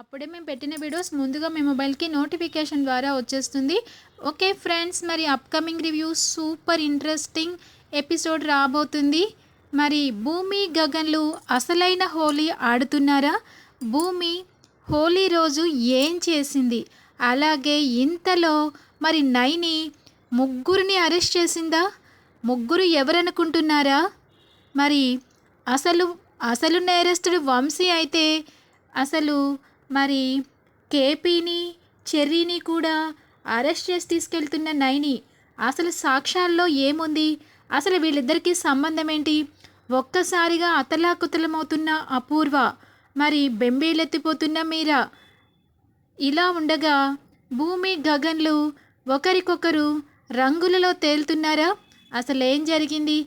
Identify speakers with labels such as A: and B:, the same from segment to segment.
A: అప్పుడే మేము పెట్టిన వీడియోస్ ముందుగా మీ మొబైల్కి నోటిఫికేషన్ ద్వారా వచ్చేస్తుంది. ఓకే ఫ్రెండ్స్ మరి upcoming review super interesting episode రాబోతుంది. మరి భూమి గగన్లు అసలైన హోలీ ఆడుతున్నారా? భూమి హోలీ రోజు ఏం చేసింది? అలాగే ఇంతలో మరి నైని ముగ్గురిని అరెస్ట్ చేసిందా? ముగ్గురు ఎవరనుకుంటున్నారా? మరి అసలు అసలు నేరస్తుడు వంశీ అయితే అసలు మరి కేపీని చెర్రీని కూడా అరెస్ట్ చేసి తీసుకెళ్తున్న నైని అసలు సాక్ష్యాల్లో ఏముంది? అసలు వీళ్ళిద్దరికీ సంబంధం ఏంటి ఒక్కసారిగా అతలాకుతలమవుతున్న అపూర్వ మరి బెంబేలెత్తిపోతున్న మీరా? ఇలా ఉండగా భూమి గగన్లు ఒకరికొకరు రంగులలో తేలుతున్నారా? అసలు ఏం జరిగింది?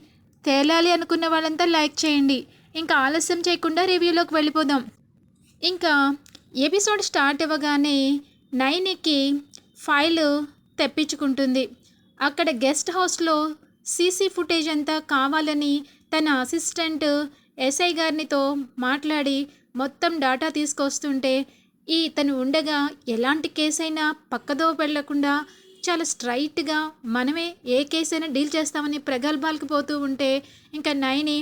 A: తేలాలి అనుకున్న వాళ్ళంతా లైక్ చేయండి. ఇంకా ఆలస్యం చేయకుండా రివ్యూలోకి వెళ్ళిపోదాం. ఇంకా ఎపిసోడ్ స్టార్ట్ అవ్వగానే నైనికి ఫైల్ తెప్పించుకుంటుంది. అక్కడ గెస్ట్ హౌస్లో సీసీ ఫుటేజ్ అంతా కావాలని తన అసిస్టెంట్ ఎస్ఐ గారినితో మాట్లాడి మొత్తం డాటా తీసుకొస్తుంటే ఈ తను ఉండగా ఎలాంటి కేసైనా పక్కదో వెళ్ళకుండా చాలా స్ట్రైట్గా మనమే ఏ కేసైనా డీల్ చేస్తామని ప్రగల్భాలకు పోతూ ఉంటే ఇంకా నైని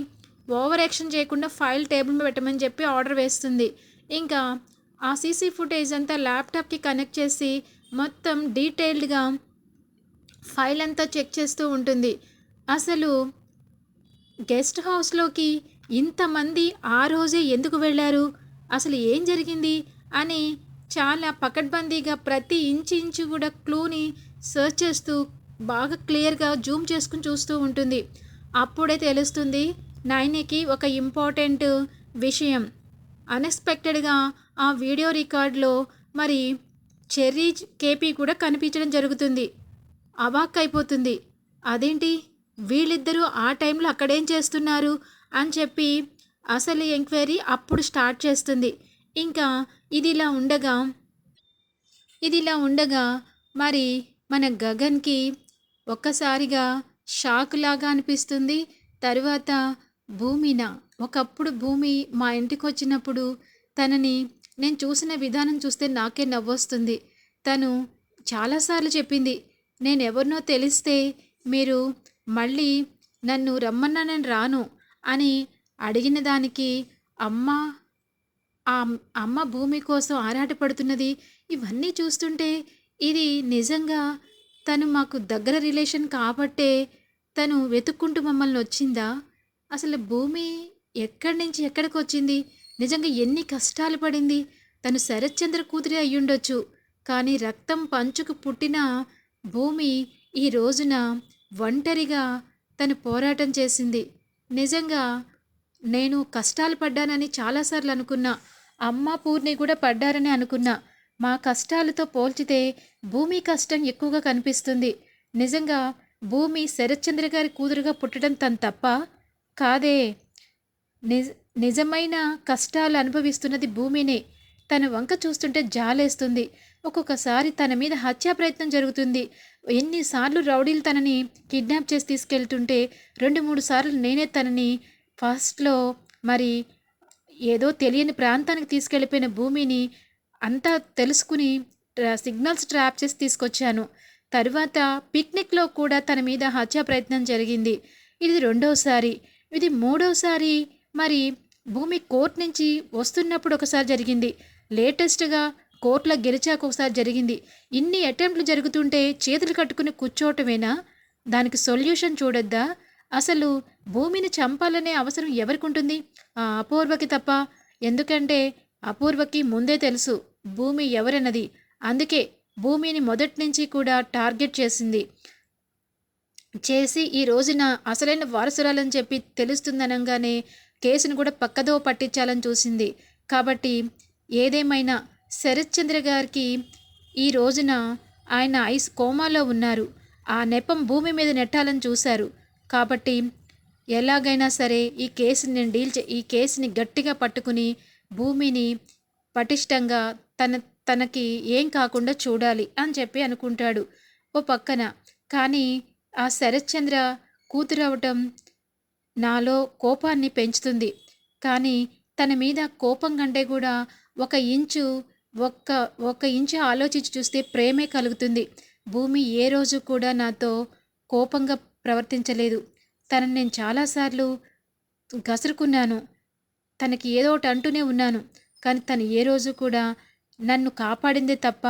A: ఓవర్ యాక్షన్ చేయకుండా ఫైల్ టేబుల్ పెట్టమని చెప్పి ఆర్డర్ వేస్తుంది. ఇంకా ఆ సీసీ ఫుటేజ్ అంతా ల్యాప్టాప్కి కనెక్ట్ చేసి మొత్తం డీటెయిల్డ్గా ఫైల్ అంతా చెక్ చేస్తూ ఉంటుంది. అసలు గెస్ట్ హౌస్లోకి ఇంతమంది ఆ రోజే ఎందుకు వెళ్ళారు? అసలు ఏం జరిగింది? అని చాలా పకడ్బందీగా ప్రతి ఇంచు ఇంచు కూడా క్లూని సర్చ్ చేస్తూ బాగా క్లియర్గా జూమ్ చేసుకుని చూస్తూ ఉంటుంది. అప్పుడే తెలుస్తుంది నైనికి ఒక ఇంపార్టెంట్ విషయం. అన్ఎక్స్పెక్టెడ్గా ఆ వీడియో రికార్డ్లో మరి చెర్రీ కేపీ కూడా కనిపించడం జరుగుతుంది. అవాక్ అయిపోతుంది. అదేంటి? వీళ్ళిద్దరూ ఆ టైంలో అక్కడేం చేస్తున్నారు? అని చెప్పి అసలు ఎంక్వైరీ అప్పుడు స్టార్ట్ చేస్తుంది. ఇంకా ఇది ఇలా ఉండగా ఇది ఇలా ఉండగా మరి మన గగన్కి ఒక్కసారిగా షాక్ లాగా అనిపిస్తుంది. తరువాత భూమిన ఒకప్పుడు భూమి మా ఇంటికి వచ్చినప్పుడు తనని నేను చూసిన విధానం చూస్తే నాకే నవ్వొస్తుంది. తను చాలాసార్లు చెప్పింది నేను ఎవరినో తెలిస్తే మీరు మళ్ళీ నన్ను రమ్మన్నా నేను రాను అని అడిగిన దానికి అమ్మ ఆ అమ్మ భూమి కోసం ఆరాటపడుతున్నది. ఇవన్నీ చూస్తుంటే ఇది నిజంగా తను మాకు దగ్గర రిలేషన్ కాబట్టే తను వెతుక్కుంటూ మమ్మల్ని వచ్చిందా అసలు భూమి ఎక్కడి నుంచి ఎక్కడికి వచ్చింది నిజంగా ఎన్ని కష్టాలు పడింది? తను శరత్చంద్ర కూతురి అయ్యుండొచ్చు. కానీ రక్తం పంచుకు పుట్టిన భూమి ఈ రోజున ఒంటరిగా తను పోరాటం చేసింది. నిజంగా నేను కష్టాలు పడ్డానని చాలాసార్లు అనుకున్నా. అమ్మ పూర్ణి కూడా పడ్డారని అనుకున్నా. మా కష్టాలతో పోల్చితే భూమి కష్టం ఎక్కువగా కనిపిస్తుంది. నిజంగా భూమి శరత్చంద్ర గారి కూతురుగా పుట్టడం తను తప్ప కాదే. నిజ నిజమైన కష్టాలు అనుభవిస్తున్నది భూమినే. తన వంక చూస్తుంటే జాలేస్తుంది. ఒక్కొక్కసారి తన మీద హత్యా ప్రయత్నం జరుగుతుంది. ఎన్నిసార్లు రౌడీలు తనని కిడ్నాప్ చేసి తీసుకెళ్తుంటే రెండు మూడు సార్లు నేనే తనని ఫస్ట్లో మరి ఏదో తెలియని ప్రాంతానికి తీసుకెళ్ళిపోయిన భూమిని అంతా తెలుసుకుని సిగ్నల్స్ ట్రాప్ చేసి తీసుకొచ్చాను. తరువాత పిక్నిక్లో కూడా తన మీద హత్యా ప్రయత్నం జరిగింది. ఇది రెండోసారి. ఇది మూడోసారి మరి భూమి కోర్టు నుంచి వస్తున్నప్పుడు ఒకసారి జరిగింది. లేటెస్ట్గా కోర్టులో గెలిచాక ఒకసారి జరిగింది. ఇన్ని అటెంప్ట్లు జరుగుతుంటే చేతులు కట్టుకుని కూర్చోవటమేనా? దానికి సొల్యూషన్ చూడొద్దా? అసలు భూమిని చంపాలనే అవసరం ఎవరికి ఉంటుంది ఆ అపూర్వకి తప్ప. ఎందుకంటే అపూర్వకి ముందే తెలుసు భూమి ఎవరన్నది. అందుకే భూమిని మొదటి నుంచి కూడా టార్గెట్ చేసింది. చేసి ఈ రోజున అసలైన వారసురాలని చెప్పి తెలుస్తుందనగానే కేసును కూడా పక్కదో పట్టించాలని చూసింది. కాబట్టి ఏదేమైనా శరత్చంద్ర గారికి ఈ రోజున ఆయన ఐస్ కోమాలో ఉన్నారు. ఆ నెపం భూమి మీద నెట్టాలని చూశారు. కాబట్టి ఎలాగైనా సరే ఈ కేసుని నేను డీల్ చే ఈ కేసుని గట్టిగా పట్టుకుని భూమిని పటిష్టంగా తన తనకి ఏం కాకుండా చూడాలి అని చెప్పి అనుకుంటాడు ఓ పక్కన. కానీ ఆ శరత్చంద్ర కూతురవటం నాలో కోపాన్ని పెంచుతుంది. కానీ తన మీద కోపం కంటే కూడా ఒక ఇంచు ఒక్క ఒక్క ఇంచు ఆలోచించి చూస్తే ప్రేమే కలుగుతుంది. భూమి ఏ రోజు కూడా నాతో కోపంగా ప్రవర్తించలేదు. తనని నేను చాలాసార్లు గసురుకున్నాను. తనకి ఏదో ఒకటి అంటూనే ఉన్నాను. కానీ తను ఏ రోజు కూడా నన్ను కాపాడిందే తప్ప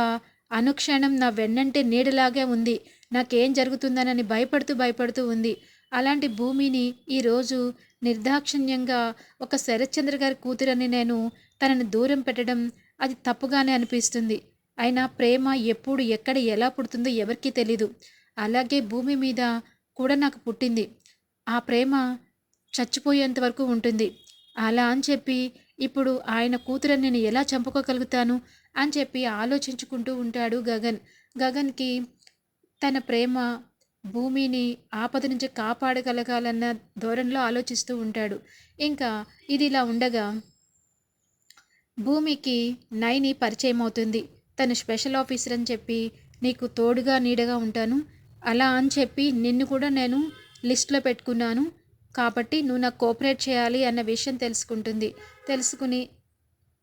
A: అనుక్షణం నా వెన్నంటే నీడలాగే ఉంది. నాకేం జరుగుతుందనని భయపడుతూ భయపడుతూ ఉంది. అలాంటి భూమిని ఈరోజు నిర్దాక్షిణ్యంగా ఒక శరత్చంద్ర గారి కూతురని నేను తనని దూరం పెట్టడం అది తప్పుగానే అనిపిస్తుంది. అయినా ప్రేమ ఎప్పుడు ఎక్కడ ఎలా పుడుతుందో ఎవరికీ తెలీదు. అలాగే భూమి మీద కూడా నాకు పుట్టింది. ఆ ప్రేమ చచ్చిపోయేంత వరకు ఉంటుంది. అలా అని చెప్పి ఇప్పుడు ఆయన కూతురని నేను ఎలా చంపుకోగలుగుతాను అని చెప్పి ఆలోచించుకుంటూ ఉంటాడు గగన్. గగన్కి తన ప్రేమ భూమిని ఆపద నుంచి కాపాడగలగాలన్న ధోరణిలో ఆలోచిస్తూ ఉంటాడు. ఇంకా ఇది ఇలా ఉండగా భూమికి నైని పరిచయం అవుతుంది. తను స్పెషల్ ఆఫీసర్ అని చెప్పి నీకు తోడుగా నీడగా ఉంటాను. అలా అని చెప్పి నిన్ను కూడా నేను లిస్ట్లో పెట్టుకున్నాను. కాబట్టి నువ్వు నాకు కోఆపరేట్ చేయాలి అన్న విషయం తెలుసుకుంటుంది. తెలుసుకుని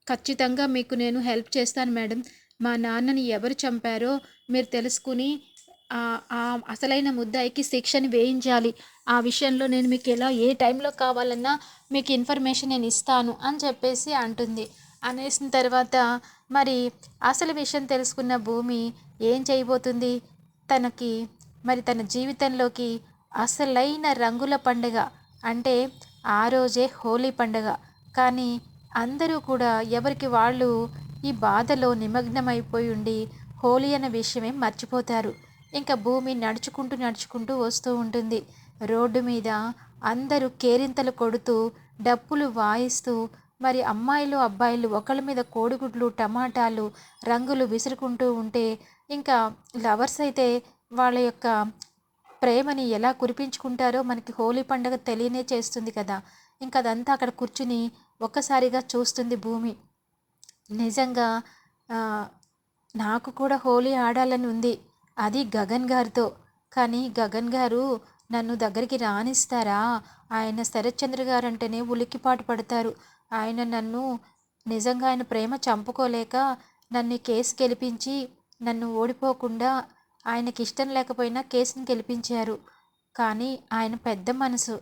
A: ఖచ్చితంగా మీకు నేను హెల్ప్ చేస్తాను మేడం. మా నాన్నని ఎవరు చంపారో మీరు తెలుసుకుని ఆ అసలైన ముద్దాయికి శిక్షని వేయించాలి. ఆ విషయంలో నేను మీకు ఎలా ఏ టైంలో కావాలన్నా మీకు ఇన్ఫర్మేషన్ నేను ఇస్తాను అని చెప్పేసి అంటుంది. అనేసిన తర్వాత మరి అసలు విషయం తెలుసుకున్న భూమి ఏం చేయబోతుంది? తనకి మరి తన జీవితంలోకి అసలైన రంగుల పండుగ అంటే ఆ రోజే హోలీ పండుగ. కానీ అందరూ కూడా ఎవరికి వాళ్ళు ఈ బాధలో నిమగ్నమైపోయి ఉండి హోలీ అనే విషయమే మర్చిపోతారు. ఇంకా భూమి నడుచుకుంటూ నడుచుకుంటూ వస్తూ ఉంటుంది. రోడ్డు మీద అందరూ కేరింతలు కొడుతూ డప్పులు వాయిస్తూ మరి అమ్మాయిలు అబ్బాయిలు ఒకళ్ళ మీద కోడిగుడ్లు టమాటాలు రంగులు విసురుకుంటూ ఉంటే ఇంకా లవర్స్ అయితే వాళ్ళ యొక్క ప్రేమని ఎలా కురిపించుకుంటారో మనకి హోలీ పండుగ తెలియనే చేస్తుంది కదా. ఇంకా అదంతా అక్కడ కూర్చుని ఒక్కసారిగా చూస్తుంది భూమి. నిజంగా నాకు కూడా హోలీ ఆడాలని ఉంది. అది గగన్ గారితో. కానీ గగన్ గారు నన్ను దగ్గరికి రానిస్తారా? ఆయన శరత్చంద్ర గారు అంటేనే ఉలిక్కిపాటు పడతారు. ఆయన నన్ను నిజంగా ఆయన ప్రేమ చంపుకోలేక నన్ను కేసు గెలిపించి నన్ను ఓడిపోకుండా ఆయనకి ఇష్టం లేకపోయినా కేసుని గెలిపించారు. కానీ ఆయన పెద్ద మనసు.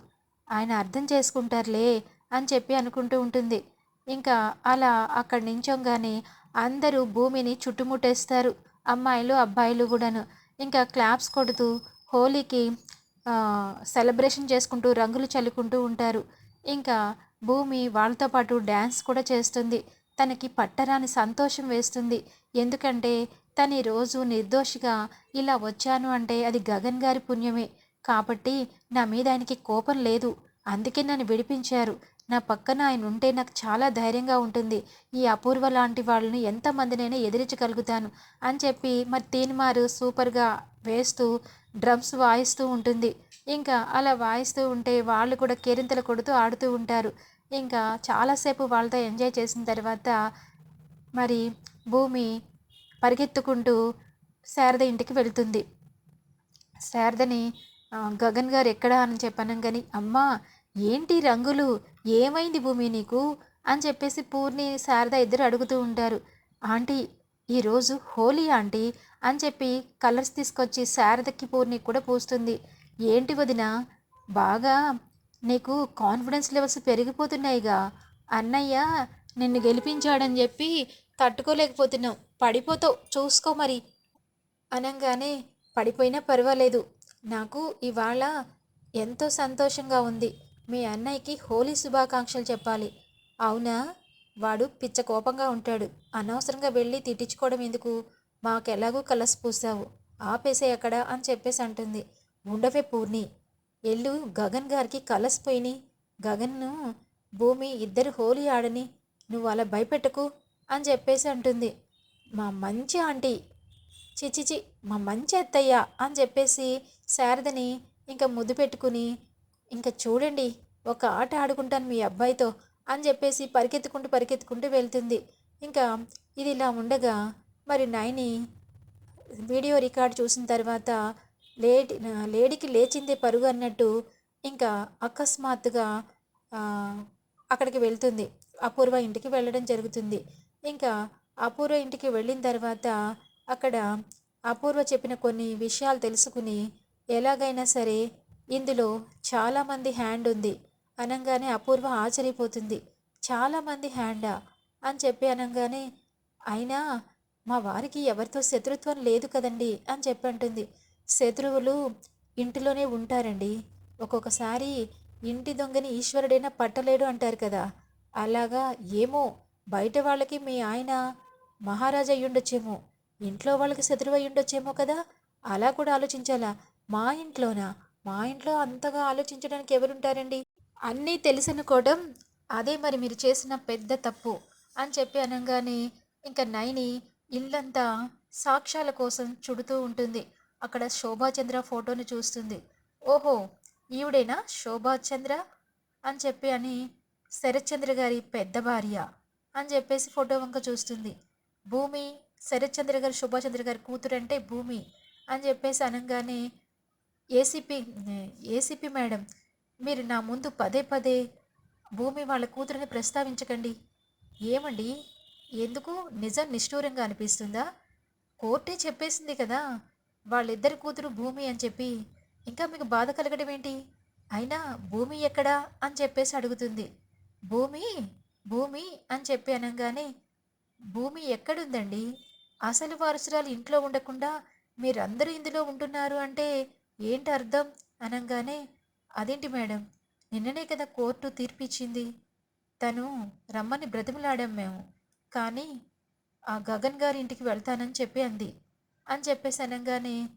A: ఆయన అర్థం చేసుకుంటారులే అని చెప్పి అనుకుంటూ ఉంటుంది. ఇంకా అలా అక్కడి నించోగానే అందరూ భూమిని చుట్టుముట్టేస్తారు. అమ్మాయిలు అబ్బాయిలు కూడాను. ఇంకా క్లాప్స్ కొడుతూ హోలీకి సెలబ్రేషన్ చేసుకుంటూ రంగులు చల్లుకుంటూ ఉంటారు. ఇంకా భూమి వాళ్ళతో పాటు డ్యాన్స్ కూడా చేస్తుంది. తనకి పట్టరాని సంతోషం వేస్తుంది. ఎందుకంటే తను ఈరోజు నిర్దోషిగా ఇలా వచ్చాను అంటే అది గగన్ గారి పుణ్యమే. కాబట్టి నా మీద ఆయనకి కోపం లేదు. అందుకే నన్ను విడిపించారు. నా పక్కన ఆయన ఉంటే నాకు చాలా ధైర్యంగా ఉంటుంది. ఈ అపూర్వ లాంటి వాళ్ళని ఎంతమందినైనా ఎదిరించగలుగుతాను అని చెప్పి మరి తీన్మారు సూపర్గా వేస్తూ డ్రమ్స్ వాయిస్తూ ఉంటుంది. ఇంకా అలా వాయిస్తూ ఉంటే వాళ్ళు కూడా కేరింతలు కొడుతూ ఆడుతూ ఉంటారు. ఇంకా చాలాసేపు వాళ్ళతో ఎంజాయ్ చేసిన తర్వాత మరి భూమి పరిగెత్తుకుంటూ శారద ఇంటికి వెళ్తుంది. శారదని గగన్ గారు ఎక్కడా? అని చెప్పాను కానీ అమ్మా ఏంటి రంగులు? ఏమైంది భూమి నీకు? అని చెప్పేసి పూర్ణి శారద ఇద్దరు అడుగుతూ ఉంటారు. ఆంటీ ఈరోజు హోలీ ఆంటీ అని చెప్పి కలర్స్ తీసుకొచ్చి శారదకి పూర్ణి కూడా పూస్తుంది. ఏంటి వదిన? బాగా నీకు కాన్ఫిడెన్స్ లెవెల్స్ పెరిగిపోతున్నాయిగా. అన్నయ్య నిన్ను గెలిపించాడని చెప్పి తట్టుకోలేకపోతున్నావు. పడిపోతావు. చూసుకో మరి. అనగానే పడిపోయినా పర్వాలేదు. నాకు ఇవాళ ఎంతో సంతోషంగా ఉంది. మీ అన్నయ్యకి హోలీ శుభాకాంక్షలు చెప్పాలి. అవునా? వాడు పిచ్చ కోపంగా ఉంటాడు. అనవసరంగా వెళ్ళి తిట్టించుకోవడం ఎందుకు? మాకెలాగూ కలసి పూసావు. ఆపేసే అక్కడ అని చెప్పేసి అంటుంది. ఉండవే పూర్ణి. ఎల్లు గగన్ గారికి కలసిపోయిని గగన్ను భూమి ఇద్దరు హోలీ ఆడని నువ్వు అలా భయపెట్టకు అని చెప్పేసి అంటుంది. మా మంచి ఆంటీ. చిచిచి మా మంచి అత్తయ్య అని చెప్పేసి శారదని ఇంకా ముద్దు పెట్టుకుని ఇంకా చూడండి ఒక ఆట ఆడుకుంటాను మీ అబ్బాయితో అని చెప్పేసి పరిగెత్తుకుంటూ పరిగెత్తుకుంటూ వెళ్తుంది. ఇంకా ఇది ఇలా ఉండగా మరి నైని వీడియో రికార్డ్ చూసిన తర్వాత లేడి లేడీకి లేచిందే పరుగు అన్నట్టు ఇంకా అకస్మాత్తుగా అక్కడికి వెళ్తుంది. అపూర్వ ఇంటికి వెళ్ళడం జరుగుతుంది. ఇంకా
B: అపూర్వ ఇంటికి వెళ్ళిన తర్వాత అక్కడ అపూర్వ చెప్పిన కొన్ని విషయాలు తెలుసుకుని ఎలాగైనా సరే ఇందులో చాలామంది హ్యాండ్ ఉంది. అనగానే అపూర్వ ఆశ్చర్యపోతుంది. చాలామంది హ్యాండా? అని చెప్పి అనగానే అయినా మా వారికి ఎవరితో శత్రుత్వం లేదు కదండి? అని చెప్పి అంటుంది. శత్రువులు ఇంటిలోనే ఉంటారండి. ఒక్కొక్కసారి ఇంటి దొంగని ఈశ్వరుడైనా పట్టలేడు అంటారు కదా. అలాగా ఏమో బయట వాళ్ళకి మీ ఆయన మహారాజా అయ్యుండొచ్చేమో. ఇంట్లో వాళ్ళకి శత్రువు అయ్యుండొచ్చేమో కదా? అలా కూడా ఆలోచించాలా? మా ఇంట్లోనా? మా ఇంట్లో అంతగా ఆలోచించడానికి ఎవరుంటారండి? అన్నీ తెలుసనుకోవడం అదే మరి మీరు చేసిన పెద్ద తప్పు అని చెప్పి అనగానే ఇంకా నైని ఇల్లంతా సాక్ష్యాల కోసం చుడుతూ ఉంటుంది. అక్కడ శోభాచంద్ర ఫోటోని చూస్తుంది. ఓహో ఈవిడేనా శోభాచంద్ర? అని చెప్పి అని శరత్చంద్ర గారి పెద్ద భార్య అని చెప్పేసి ఫోటో వంక చూస్తుంది. భూమి శరత్చంద్ర గారి శోభాచంద్ర గారి కూతురు అంటే భూమి అని చెప్పేసి అనగానే ఏసీపీ ఏసీపీ మేడం మీరు నా ముందు పదే పదే భూమి వాళ్ళ కూతురిని ప్రస్తావించకండి. ఏమండి? ఎందుకు? నిజం నిష్ఠూరంగా అనిపిస్తుందా? కోర్టే చెప్పేసింది కదా వాళ్ళిద్దరి కూతురు భూమి అని చెప్పి. ఇంకా మీకు బాధ కలగడం ఏంటి? అయినా భూమి ఎక్కడా అని చెప్పేసి అడుగుతుంది. భూమి? భూమి అని చెప్పి అనగానే భూమి ఎక్కడుందండి? అసలు వారసురాలు ఇంట్లో ఉండకుండా మీరందరూ ఇందులో ఉంటున్నారు అంటే ఏంటి అర్థం అనగానే అదేంటి మేడం? నిన్ననే కదా కోర్టు తీర్పిచ్చింది. తను రమ్మని బ్రతిమలాడాం మేము. కానీ ఆ గగన్ గారి ఇంటికి వెళ్తానని చెప్పి అంది. అని చెప్పేసి అనగానే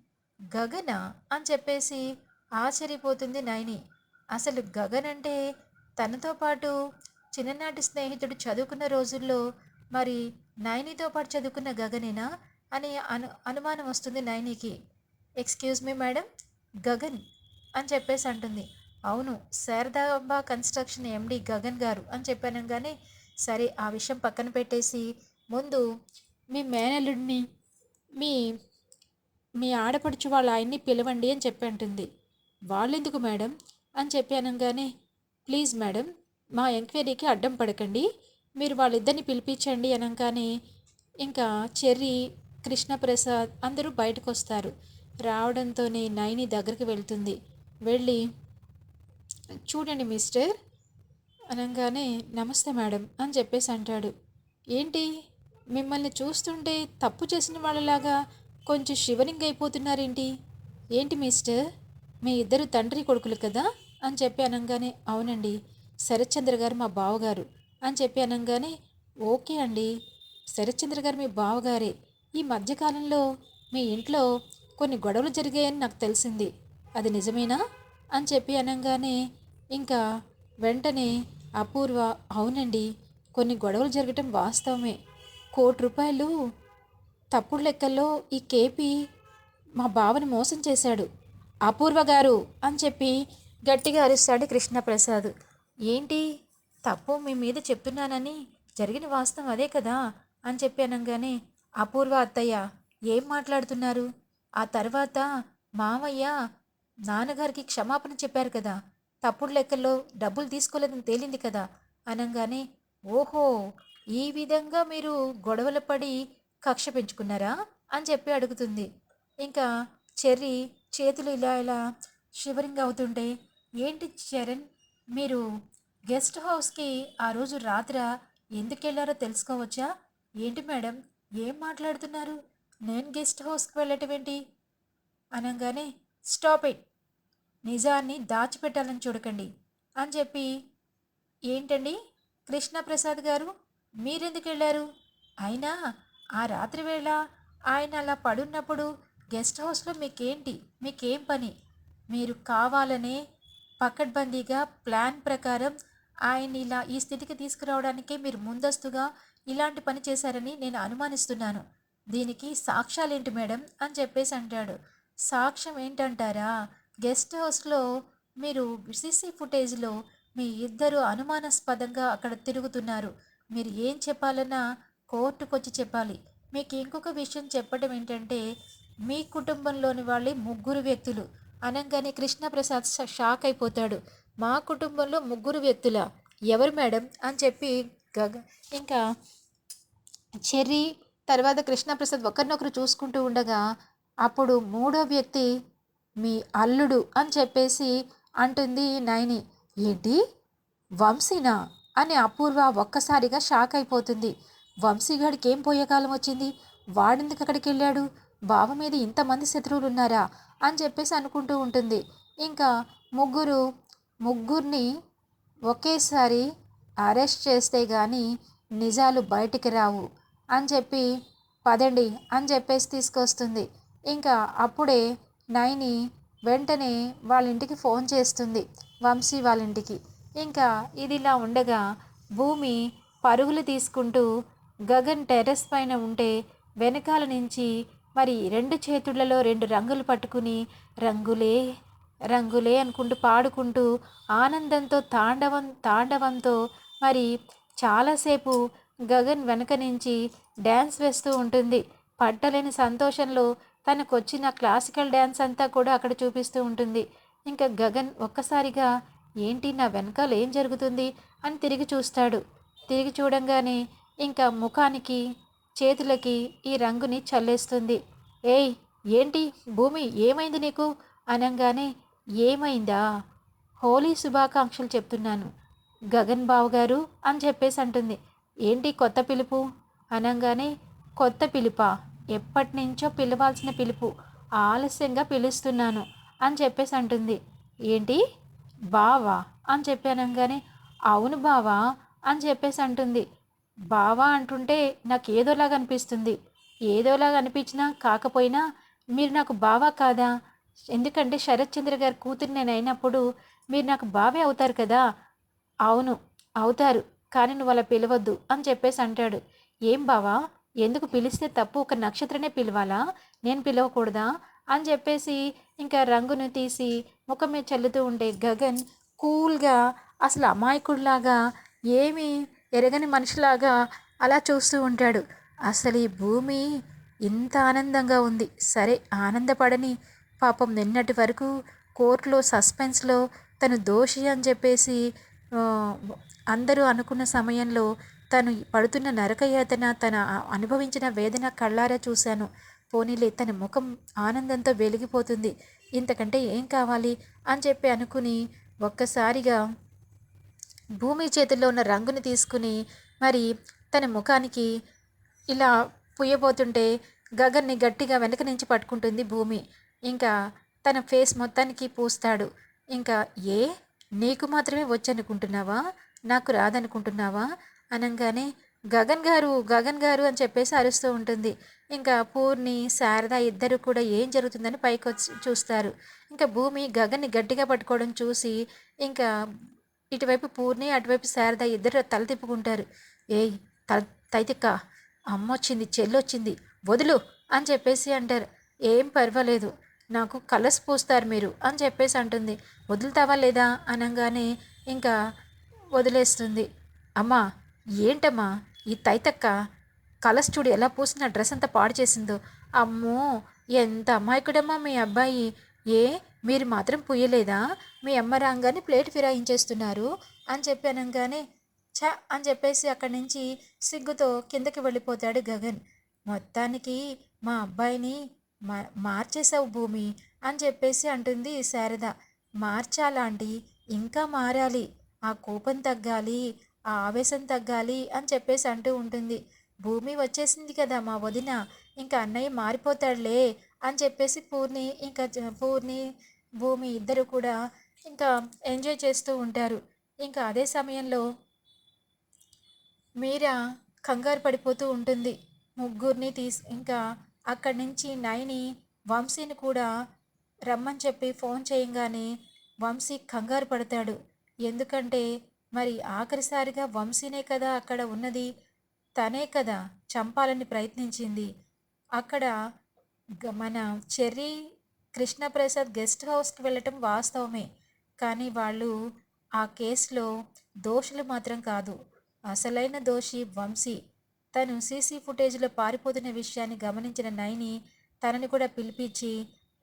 B: గగన? అని చెప్పేసి ఆశ్చర్యపోతుంది నైని. అసలు గగన్ అంటే తనతో పాటు చిన్ననాటి స్నేహితుడు చదువుకున్న రోజుల్లో మరి నైనీతో పాటు చదువుకున్న గగనేనా? అని అను అనుమానం వస్తుంది నైనీకి. ఎక్స్క్యూజ్ మీ మేడం గగన్ అని చెప్పేసి అంటుంది. అవును శారదాంబ కన్స్ట్రక్షన్ ఎండి గగన్ గారు అని చెప్పాను కానీ సరే ఆ విషయం పక్కన పెట్టేసి ముందు మీ మేనల్లుడిని మీ మీ ఆడపడుచు వాళ్ళ ఆయన్ని పిలవండి అని చెప్పి అంటుంది. వాళ్ళెందుకు మేడం? అని చెప్పి అనగానే ప్లీజ్ మేడం మా ఎంక్వైరీకి అడ్డం పడకండి మీరు వాళ్ళిద్దరిని పిలిపించండి అనగానే ఇంకా చెర్రీ కృష్ణప్రసాద్ అందరూ బయటకు వస్తారు రావడంతోనే నైని దగ్గరికి వెళ్తుంది. వెళ్ళి చూడండి మిస్టర్ అనగానే నమస్తే మేడం అని చెప్పేసి అంటాడు. ఏంటి? మిమ్మల్ని చూస్తుంటే తప్పు చేసిన వాళ్ళలాగా కొంచెం షివరింగ్ అయిపోతున్నారేంటి? ఏంటి మిస్టర్? మీ ఇద్దరు తండ్రి కొడుకులు కదా? అని చెప్పి అనగానే అవునండి శరత్చంద్ర గారు మా బావగారు అని చెప్పి అనగానే ఓకే అండి శరత్చంద్ర గారు మీ బావగారే. ఈ మధ్యకాలంలో మీ ఇంట్లో కొన్ని గొడవలు జరిగాయని నాకు తెలిసింది. అది నిజమేనా? అని చెప్పి అనగానే ఇంకా వెంటనే అపూర్వ అవునండి. కొన్ని గొడవలు జరగటం వాస్తవమే. కోటి రూపాయలు తప్పుడు లెక్కల్లో ఈ కేపీ మా బావని మోసం చేశాడు. అపూర్వ గారు అని చెప్పి గట్టిగా అరుస్తాడు కృష్ణప్రసాద్. ఏంటి? తప్పు మీ మీద చెప్తున్నానని జరిగిన వాస్తవం అదే కదా? అని చెప్పి అనగానే అపూర్వ అత్తయ్య ఏం మాట్లాడుతున్నారు? ఆ తర్వాత మామయ్య నాన్నగారికి క్షమాపణ చెప్పారు కదా. తప్పుడు లెక్కల్లో డబ్బులు తీసుకోలేదని తేలింది కదా. అనగానే ఓహో ఈ విధంగా మీరు గొడవలు పడి కక్ష పెంచుకున్నారా? అని చెప్పి అడుగుతుంది. ఇంకా చెర్రీ చేతులు ఇలా ఇలా షివరింగ్ అవుతుంటే ఏంటి చరణ్ మీరు గెస్ట్ హౌస్కి ఆ రోజు రాత్ర ఎందుకు వెళ్ళారో తెలుసుకోవచ్చా? ఏంటి మేడం ఏం మాట్లాడుతున్నారు? నేను గెస్ట్ హౌస్కి వెళ్ళటం ఏంటి? అనగానే స్టాప్ ఇట్. నిజాన్ని దాచిపెట్టాలని చూడకండి అని చెప్పి ఏంటండి కృష్ణప్రసాద్ గారు మీరెందుకు వెళ్ళారు? అయినా ఆ రాత్రి వేళ ఆయన అలా పడున్నప్పుడు గెస్ట్ హౌస్లో మీకేంటి? మీకేం పని? మీరు కావాలనే పకడ్బందీగా ప్లాన్ ప్రకారం ఆయన ఇలా ఈ స్థితికి తీసుకురావడానికే మీరు ముందస్తుగా ఇలాంటి పని చేశారని నేను అనుమానిస్తున్నాను. దీనికి సాక్ష్యాలేంటి మేడం? అని చెప్పేసి అంటాడు. సాక్ష్యం ఏంటంటారా? గెస్ట్ హౌస్లో మీరు సీసీ ఫుటేజ్లో మీ ఇద్దరు అనుమానాస్పదంగా అక్కడ తిరుగుతున్నారు. మీరు ఏం చెప్పాలన్నా కోర్టుకొచ్చి చెప్పాలి. మీకు ఇంకొక విషయం చెప్పడం ఏంటంటే మీ కుటుంబంలోని వాళ్ళే ముగ్గురు వ్యక్తులు. అనగానే కృష్ణప్రసాద్ షాక్ అయిపోతాడు. మా కుటుంబంలో ముగ్గురు వ్యక్తుల. ఎవరు మేడం? అని చెప్పి గగ ఇంకా చెర్రీ తర్వాత కృష్ణప్రసాద్ ఒకరినొకరు చూసుకుంటూ ఉండగా అప్పుడు మూడో వ్యక్తి మీ అల్లుడు అని చెప్పేసి అంటుంది నైని ఏంటి? వంశీనా? అని అపూర్వ ఒక్కసారిగా షాక్ అయిపోతుంది. వంశీగాడికి ఏం పోయేకాలం వచ్చింది? వాడెందుకు అక్కడికి వెళ్ళాడు? బావ మీద ఇంతమంది శత్రువులు ఉన్నారా అని చెప్పేసి అనుకుంటూ ఉంటుంది. ఇంకా ముగ్గురు ముగ్గురిని ఒకేసారి అరెస్ట్ చేస్తే కానీ నిజాలు బయటికి రావు. అని చెప్పి పదండి అని చెప్పేసి తీసుకొస్తుంది. ఇంకా అప్పుడే నైని వెంటనే వాళ్ళ ఇంటికి ఫోన్ చేస్తుంది వంశీ వాళ్ళ ఇంటికి. ఇంకా ఇదిలా ఉండగా భూమి పరుగులు తీసుకుంటూ గగన్ టెర్రస్ పైన ఉంటే వెనకాల నుంచి మరి రెండు చేతులలో రెండు రంగులు పట్టుకుని రంగులే రంగులే అనుకుంటూ పాడుకుంటూ ఆనందంతో తాండవం తాండవంతో మరి చాలాసేపు గగన్ వెనక నుంచి డ్యాన్స్ వేస్తూ ఉంటుంది. పట్టలేని సంతోషంలో తనకు వచ్చిన క్లాసికల్ డ్యాన్స్ అంతా కూడా అక్కడ చూపిస్తూ ఉంటుంది. ఇంకా గగన్ ఒక్కసారిగా ఏంటి నా వెనకాల ఏం జరుగుతుంది? అని తిరిగి చూస్తాడు. తిరిగి చూడంగానే ఇంకా ముఖానికి చేతులకి ఈ రంగుని చల్లేస్తుంది. ఏయ్ ఏంటి? భూమి ఏమైంది నీకు? అనగానే ఏమైందా? హోలీ శుభాకాంక్షలు చెప్తున్నాను. గగన్ బావు గారు అని చెప్పేసి అంటుంది. ఏంటి కొత్త పిలుపు? అనగానే కొత్త పిలుపా? ఎప్పటి నుంచో పిలవాల్సిన పిలుపు. ఆలస్యంగా పిలుస్తున్నాను అని చెప్పేసి అంటుంది. ఏంటి? బావా అని చెప్పి అనగానే అవును బావా అని చెప్పేసి అంటుంది. బావా అంటుంటే నాకు ఏదోలాగా అనిపిస్తుంది. ఏదోలాగా అనిపించినా కాకపోయినా మీరు నాకు బావా కాదా? ఎందుకంటే శరత్చంద్ర గారి కూతురు నేను అయినప్పుడు మీరు నాకు బావే అవుతారు కదా? అవును అవుతారు. కానీ నువ్వు అలా పిలవద్దు అని చెప్పేసి అంటాడు. ఏం బావా? ఎందుకు పిలిస్తే తప్పు? ఒక నక్షత్రనే పిలవాలా? నేను పిలవకూడదా? అని చెప్పేసి ఇంకా రంగును తీసి ముఖం మీద చల్లుతూ ఉండే గగన్ కూల్గా అసలు అమాయకుడిలాగా ఏమీ ఎరగని మనిషిలాగా అలా చూస్తూ ఉంటాడు. అసలు ఈ భూమి ఇంత ఆనందంగా ఉంది. సరే ఆనందపడని పాపం నిన్నటి వరకు కోర్టులో సస్పెన్స్లో తను దోషి అని చెప్పేసి అందరూ అనుకున్న సమయంలో తను పడుతున్న నరకయాతన తన అనుభవించిన వేదన కళ్ళారా చూశాను. పోనీలే తన ముఖం ఆనందంతో వెలిగిపోతుంది. ఇంతకంటే ఏం కావాలి అని చెప్పి అనుకుని ఒక్కసారిగా భూమి చేతుల్లో ఉన్న రంగుని తీసుకుని మరి తన ముఖానికి ఇలా పుయ్యబోతుంటే గగన్ని గట్టిగా వెనక నుంచి పట్టుకుంటుంది భూమి. ఇంకా తన ఫేస్ మొత్తానికి పూస్తాడు. ఇంకా ఏ? నీకు మాత్రమే వచ్చనుకుంటున్నావా? నాకు రాదనుకుంటున్నావా? అనగానే గగన్ గారు గగన్ గారు అని చెప్పేసి అరుస్తూ ఉంటుంది. ఇంకా పూర్ణి శారద ఇద్దరు కూడా ఏం జరుగుతుందని పైకి వచ్చి చూస్తారు. ఇంకా భూమి గగన్ని గట్టిగా పట్టుకోవడం చూసి ఇంకా ఇటువైపు పూర్ణి అటువైపు శారద ఇద్దరు తల తిప్పుకుంటారు. ఏయ్ తల తైతిక్క అమ్మ వచ్చింది చెల్లొచ్చింది వదులు అని చెప్పేసి అంటారు. ఏం పర్వాలేదు నాకు కలర్స్ పూస్తారు మీరు అని చెప్పేసి అంటుంది. వదులుతావా లేదా? అనగానే ఇంకా వదిలేస్తుంది. అమ్మా ఏంటమ్మా? ఈ తైతక్క కలర్స్ ఎలా పూసిన డ్రెస్ అంతా పాడు చేసిందో. అమ్మో ఎంత అమాయకుడమ్మా మీ అబ్బాయి. ఏ మీరు మాత్రం పుయ్యలేదా? మీ అమ్మ రాగానే ప్లేట్ ఫిరాయించేస్తున్నారు అని చెప్పానంగానే అనగానే చ అని చెప్పేసి అక్కడి నుంచి సిగ్గుతో కిందకి వెళ్ళిపోతాడు గగన్. మొత్తానికి మా అబ్బాయిని మా మార్చేశావు భూమి అని చెప్పేసి అంటుంది శారద. మార్చాలాంటి ఇంకా మారాలి. ఆ కోపం తగ్గాలి ఆ ఆవేశం తగ్గాలి అని చెప్పేసి అంటూ ఉంటుంది. భూమి వచ్చేసింది కదా మా వదిన ఇంకా అన్నయ్య మారిపోతాడులే అని చెప్పేసి పూర్ణి ఇంకా పూర్ణి భూమి ఇద్దరు కూడా ఇంకా ఎంజాయ్ చేస్తూ ఉంటారు. ఇంకా అదే సమయంలో మీరా కంగారు పడిపోతూ ఉంటుంది. ముగ్గురిని తీసి ఇంకా అక్కడి నుంచి నయని వంశీని కూడా రమ్మని చెప్పి ఫోన్ చేయంగానే వంశీ కంగారు పడతాడు. ఎందుకంటే మరి ఆఖరిసారిగా వంశీనే కదా అక్కడ ఉన్నది? తనే కదా చంపాలని ప్రయత్నించింది. అక్కడ మన చెర్రీ కృష్ణప్రసాద్ గెస్ట్ హౌస్కి వెళ్ళటం వాస్తవమే. కానీ వాళ్ళు ఆ కేసులో దోషులు మాత్రం కాదు. అసలైన దోషి వంశీ. తను సీసీ ఫుటేజ్లో పారిపోతున్న విషయాన్ని గమనించిన నైని తనని కూడా పిలిపించి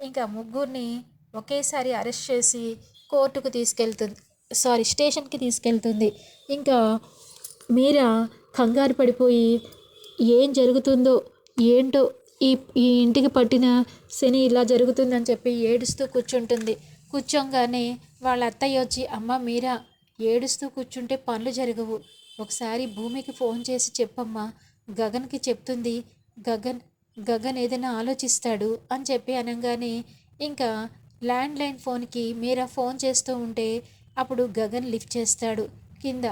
B: ఇంకా ముగ్గురిని ఒకేసారి అరెస్ట్ చేసి కోర్టుకు తీసుకెళ్తుంది సారీ స్టేషన్కి తీసుకెళ్తుంది. ఇంకా మీరా కంగారు పడిపోయి ఏం జరుగుతుందో ఏంటో ఈ ఈ ఇంటికి పట్టిన శని ఇలా జరుగుతుందని చెప్పి ఏడుస్తూ కూర్చుంటుంది. కూర్చోగానే వాళ్ళ అత్తయ్య వచ్చి అమ్మ మీరా ఏడుస్తూ కూర్చుంటే పనులు జరగవు. ఒకసారి భూమికి ఫోన్ చేసి చెప్పమ్మా. గగన్కి చెప్తుంది గగన్ గగన్ ఏదైనా ఆలోచిస్తాడు అని చెప్పి అనగానే ఇంకా ల్యాండ్లైన్ ఫోన్కి మీరా ఫోన్ చేస్తూ ఉంటే అప్పుడు గగన్ లిఫ్ట్ చేస్తాడు. కింద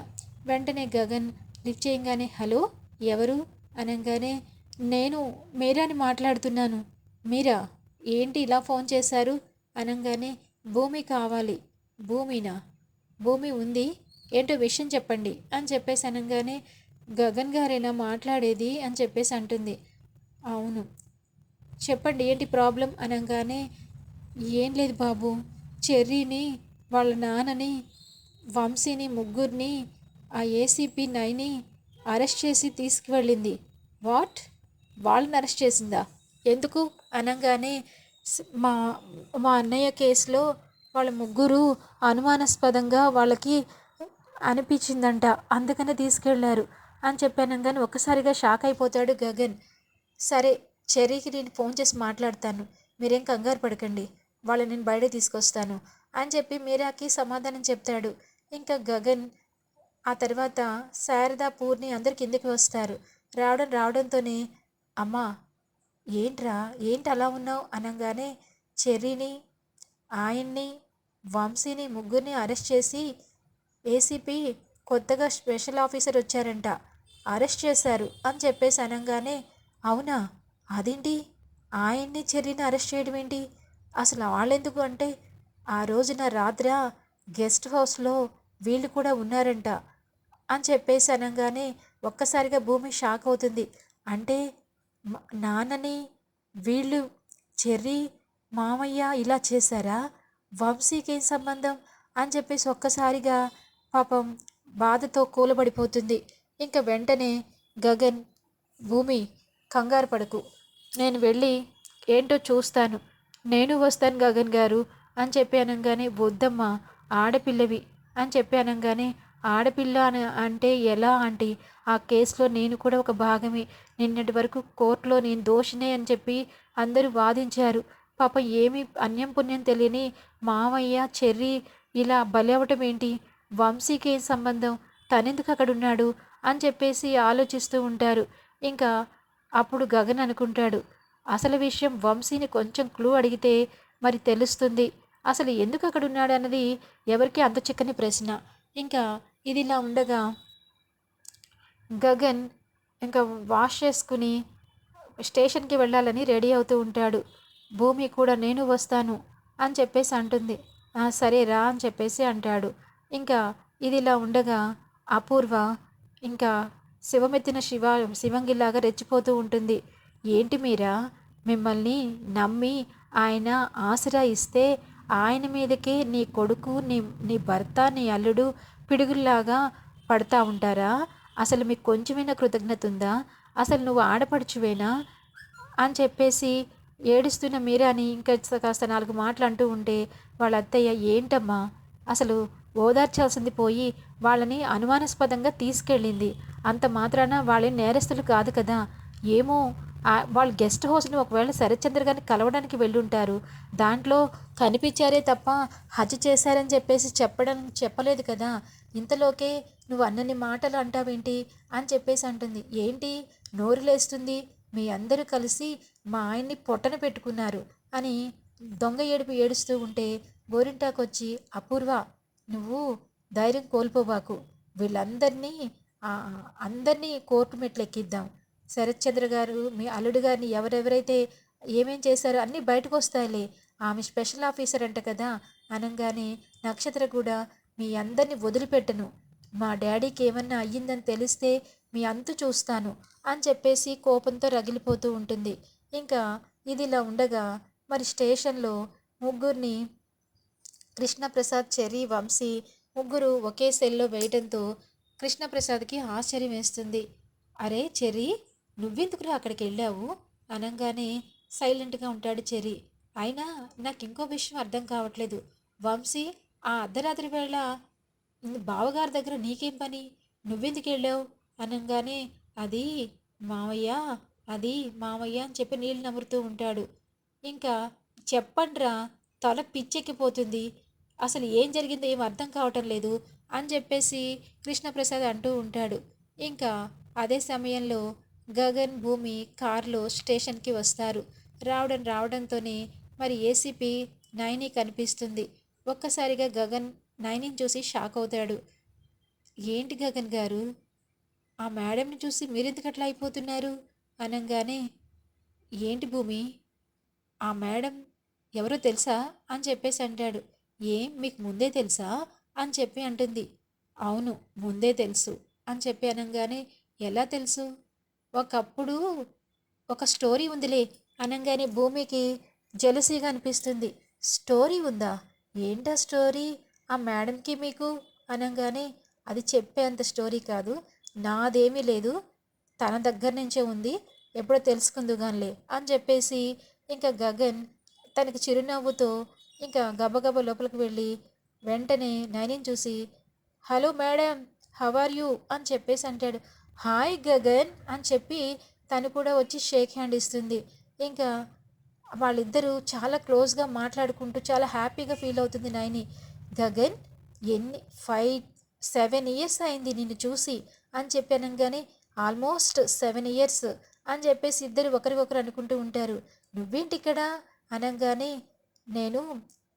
B: వెంటనే గగన్ లిఫ్ట్ చేయగానే హలో ఎవరు? అనగానే నేను మీరాని మాట్లాడుతున్నాను. మీరా? ఏంటి ఇలా ఫోన్ చేశారు? అనగానే భూమి కావాలి. భూమినా? భూమి ఉంది. ఏంటో విషయం చెప్పండి. అని చెప్పేసి అనగానే గగన్ గారేనా మాట్లాడేది? అని చెప్పేసి అంటుంది. అవును. చెప్పండి ఏంటి ప్రాబ్లం? అనగానే ఏం లేదు బాబు. చెర్రీని వాళ్ళ నాన్నని వంశీని ముగ్గురిని ఆ ఏసీపీ నైని అరెస్ట్ చేసి తీసుకువెళ్ళింది. వాట్? వాళ్ళని అరెస్ట్ చేసిందా? ఎందుకు? అనగానే మా మా అన్నయ్య కేసులో వాళ్ళ ముగ్గురు అనుమానాస్పదంగా వాళ్ళకి అనిపించిందంట. అందుకనే తీసుకెళ్ళారు అని చెప్పాను కానీ ఒక్కసారిగా షాక్ అయిపోతాడు గగన్. సరే చెర్రీకి నేను ఫోన్ చేసి మాట్లాడతాను. మీరేం కంగారు పడకండి. వాళ్ళని నేను బయట తీసుకొస్తాను. అని చెప్పి మీరాకి సమాధానం చెప్తాడు. ఇంకా గగన్ ఆ తర్వాత శారద పూర్ణి అందరు కిందకి వస్తారు. రావడం రావడంతోనే అమ్మా ఏంట్రా ఏంటి అలా ఉన్నావు? అనగానే చెర్రీని ఆయన్ని వంశీని ముగ్గురిని అరెస్ట్ చేసి ఏసీపీ కొత్తగా స్పెషల్ ఆఫీసర్ వచ్చారంట. అరెస్ట్ చేశారు అని చెప్పేసి అనగానే అవునా? అదేంటి? ఆయన్ని చెర్రీని అరెస్ట్ చేయడం ఏంటి? అసలు వాళ్ళెందుకు? అంటే ఆ రోజున రాత్ర గెస్ట్ హౌస్లో వీళ్ళు కూడా ఉన్నారంట అని చెప్పేసి అనగానే ఒక్కసారిగా భూమి షాక్ అవుతుంది. అంటే నాన్నని వీళ్ళు చెర్రీ మామయ్య ఇలా చేశారా? వంశీకి ఏం సంబంధం? అని చెప్పేసి ఒక్కసారిగా పాపం బాధతో కూలబడిపోతుంది. ఇంకా వెంటనే గగన్ భూమి కంగారు పడకు. నేను వెళ్ళి ఏంటో చూస్తాను. నేను వస్తాను గగన్ గారు. అని చెప్పి అనగానే బుద్ధమ్మ ఆడపిల్లవి. అని చెప్పి అనగానే ఆడపిల్ల అని అంటే ఎలా ఆంటీ? ఆ కేసులో నేను కూడా ఒక భాగమే. నిన్నటి వరకు కోర్టులో నేను దోషినే అని చెప్పి అందరూ వాదించారు. పాప ఏమి అన్యం పుణ్యం తెలియని మావయ్య చెర్రి ఇలా బలవటం ఏంటి? వంశీకి ఏం సంబంధం? తనెందుకు అక్కడ ఉన్నాడు? అని చెప్పేసి ఆలోచిస్తూ ఉంటారు. ఇంకా అప్పుడు గగన్ అనుకుంటాడు అసలు విషయం వంశీని కొంచెం క్లూ అడిగితే మరి తెలుస్తుంది. అసలు ఎందుకు అక్కడ ఉన్నాడు అన్నది ఎవరికి అంత చిక్కని ప్రశ్న. ఇంకా ఇది ఇలా ఉండగా గగన్ ఇంకా వాష్ చేసుకుని స్టేషన్కి వెళ్ళాలని రెడీ అవుతూ ఉంటాడు. భూమి కూడా నేను వస్తాను అని చెప్పేసి అంటుంది. సరే రా అని చెప్పేసి అంటాడు. ఇంకా ఇది ఇలా ఉండగా అపూర్వ ఇంకా శివమెత్తిన శివ శివంగిలాగా రెచ్చిపోతూ ఉంటుంది. ఏంటి మీరా? మిమ్మల్ని నమ్మి ఆయన ఆసరా ఇస్తే ఆయన మీదకే నీ కొడుకు నీ నీ భర్త నీ అల్లుడు పిడుగుల్లాగా పడతా ఉంటారా? అసలు మీకు కొంచెమైనా కృతజ్ఞత ఉందా? అసలు నువ్వు ఆడపడుచువేనా? అని చెప్పేసి ఏడుస్తున్న మీరాని ఇంకా కాస్త నాలుగు మాటలు అంటూ ఉంటే వాళ్ళ అత్తయ్య ఏంటమ్మా? అసలు ఓదార్చాల్సింది పోయి వాళ్ళని అనుమానాస్పదంగా తీసుకెళ్ళింది. అంత మాత్రాన వాళ్ళే నేరస్తులు కాదు కదా. ఏమో వాళ్ళు గెస్ట్ హౌస్ని ఒకవేళ శరత్చంద్ర గారిని కలవడానికి వెళ్ళుంటారు. దాంట్లో కనిపించారే తప్ప హత్య చేశారని చెప్పేసి చెప్పడం చెప్పలేదు కదా. ఇంతలోకే నువ్వు అన్నన్ని మాటలు అంటావేంటి? అని చెప్పేసి అంటుంది. ఏంటి? నోరు లేస్తుంది. మీ అందరూ కలిసి మా ఆయన్ని పొట్టన పెట్టుకున్నారు అని దొంగ ఏడుపు ఏడుస్తూ ఉంటే గోరింటాకొచ్చి అపూర్వ నువ్వు ధైర్యం కోల్పోబాకు. వీళ్ళందరినీ అందరినీ కోర్టు మెట్లు ఎక్కిద్దాం శరత్చంద్ర గారు మీ అల్లుడు గారిని ఎవరెవరైతే ఏమేం చేశారో అన్నీ బయటకు వస్తాయిలే ఆమె స్పెషల్ ఆఫీసర్ అంట కదా. అనగానే నక్షత్ర కూడా మీ అందరిని వదిలిపెట్టను. మా డాడీకి ఏమన్నా అయ్యిందని తెలిస్తే మీ అంతు చూస్తాను అని చెప్పేసి కోపంతో రగిలిపోతూ ఉంటుంది. ఇంకా ఇది ఇలా ఉండగా మరి స్టేషన్లో ముగ్గురిని కృష్ణప్రసాద్ చెర్రీ వంశీ ముగ్గురు ఒకే సెల్లో వేయడంతో కృష్ణప్రసాద్కి ఆశ్చర్యం వేస్తుంది. అరే చెర్రీ నువ్వెందుకురా అక్కడికి వెళ్ళావు? అనగానే సైలెంట్గా ఉంటాడు చెరి అయినా నాకు ఇంకో విషయం అర్థం కావట్లేదు. వంశీ ఆ అర్ధరాత్రి వేళ బావగారి దగ్గర నీకేం పని? నువ్వెందుకు వెళ్ళావు? అనగానే అది మావయ్య అది మావయ్య అని చెప్పి నీళ్ళు నమురుతూ ఉంటాడు. ఇంకా చెప్పండ్రా తల పిచ్చెక్కిపోతుంది. అసలు ఏం జరిగిందో ఏం అర్థం కావటం లేదు అని చెప్పేసి కృష్ణప్రసాద్ అంటూ ఉంటాడు. ఇంకా అదే సమయంలో గగన్ భూమి కారులో స్టేషన్కి వస్తారు. రావడం రావడంతోనే మరి ఏసీపీ నైని కనిపిస్తుంది. ఒక్కసారిగా గగన్ నైనిని చూసి షాక్ అవుతాడు. ఏంటి గగన్ గారు? ఆ మేడంని చూసి మీరెందుకట్లా అయిపోతున్నారు? అనగానే ఏంటి భూమి? ఆ మేడం ఎవరో తెలుసా? అని చెప్పేసి అంటాడు. ఏం? మీకు ముందే తెలుసా? అని చెప్పి అంటుంది. అవును ముందే తెలుసు అని చెప్పి అనగానే ఎలా తెలుసు? ఒకప్పుడు ఒక స్టోరీ ఉందిలే అనగానే భూమికి జలసీగా అనిపిస్తుంది. స్టోరీ ఉందా? ఏంటా స్టోరీ? ఆ మేడంకి మీకు? అనగానే అది చెప్పేంత స్టోరీ కాదు. నాదేమీ లేదు. తన దగ్గర నుంచే ఉంది. ఎప్పుడో తెలుసుకుందుగానిలే అని చెప్పేసి ఇంకా గగన్ తనకి చిరునవ్వుతో ఇంకా గబగబా లోపలికి వెళ్ళి వెంటనే నైనిని చూసి hello madam how are you? అని చెప్పేసి అంటాడు. హాయ్ గగన్ అని చెప్పి తను కూడా వచ్చి షేక్ హ్యాండ్ ఇస్తుంది. ఇంకా వాళ్ళిద్దరూ చాలా క్లోజ్గా మాట్లాడుకుంటూ చాలా హ్యాపీగా ఫీల్ అవుతుంది నైని. గగన్ ఎన్ని ఫైవ్ సెవెన్ ఇయర్స్ అయింది నిన్ను చూసి అని చెప్పి అనగానే ఆల్మోస్ట్ సెవెన్ ఇయర్స్ అని చెప్పేసి ఇద్దరు ఒకరికొకరు అనుకుంటూ ఉంటారు. నువ్వేంటి ఇక్కడ అనగానే నేను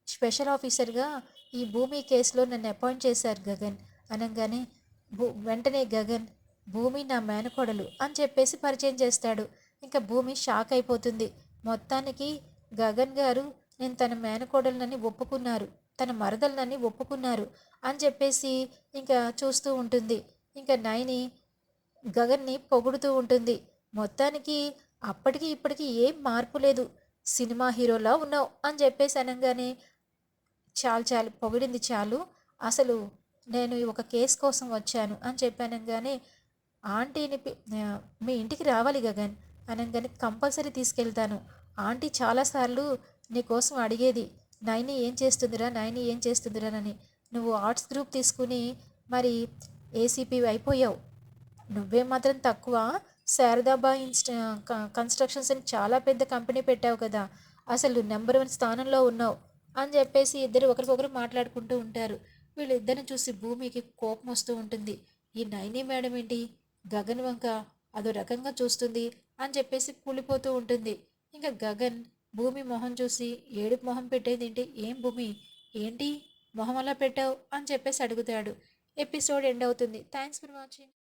B: స్పెషల్ ఆఫీసర్గా ఈ భూమి కేసులో నన్ను అపాయింట్ చేశారు గగన్. అనగానే భూ వెంటనే గగన్ భూమి నా మేనకోడలు అని చెప్పేసి పరిచయం చేస్తాడు. ఇంకా భూమి షాక్ అయిపోతుంది. మొత్తానికి గగన్ గారు నేను తన మేనకోడలనని ఒప్పుకున్నారు. తన మరదలనని ఒప్పుకున్నారు అని చెప్పేసి ఇంకా చూస్తూ ఉంటుంది. ఇంకా నైని గగన్ని పొగుడుతూ ఉంటుంది. మొత్తానికి అప్పటికి ఇప్పటికి ఏం మార్పు లేదు. సినిమా హీరోలా ఉన్నావు అని చెప్పేసి అనగానే చాలు చాలు పొగిడింది చాలు. అసలు నేను ఒక కేసు కోసం వచ్చాను అని చెప్పానగానే ఆంటీని మీ ఇంటికి రావాలి గగన్ అనగానే కంపల్సరీ తీసుకెళ్తాను. ఆంటీ చాలాసార్లు నీ కోసం అడిగేది నైని ఏం చేస్తుందిరా నైని ఏం చేస్తుందిరా అని. నువ్వు ఆర్ట్స్ గ్రూప్ తీసుకుని మరి ఏసీపీ అయిపోయావు. నువ్వే మాత్రం తక్కువ. శారదాబా ఇన్స్ట క- కన్స్ట్రక్షన్స్ అని చాలా పెద్ద కంపెనీ పెట్టావు కదా అసలు నెంబర్ వన్ స్థానంలో ఉన్నావు అని చెప్పేసి ఇద్దరు ఒకరికొకరు మాట్లాడుకుంటూ ఉంటారు. వీళ్ళిద్దరిని చూసి భూమికి కోపం వస్తూ ఉంటుంది. ఈ నైని మేడం ఏంటి? గగన్ వంక అదో రకంగా చూస్తుంది అని చెప్పేసి కూలిపోతూ ఉంటుంది. ఇంకా గగన్ భూమి మొహం చూసి ఏడుపు మొహం పెట్టేది ఏంటి? ఏం భూమి? ఏంటి? మొహం అలా పెట్టావు అని చెప్పేసి అడుగుతాడు. ఎపిసోడ్ ఎండ్ అవుతుంది. Thanks for watching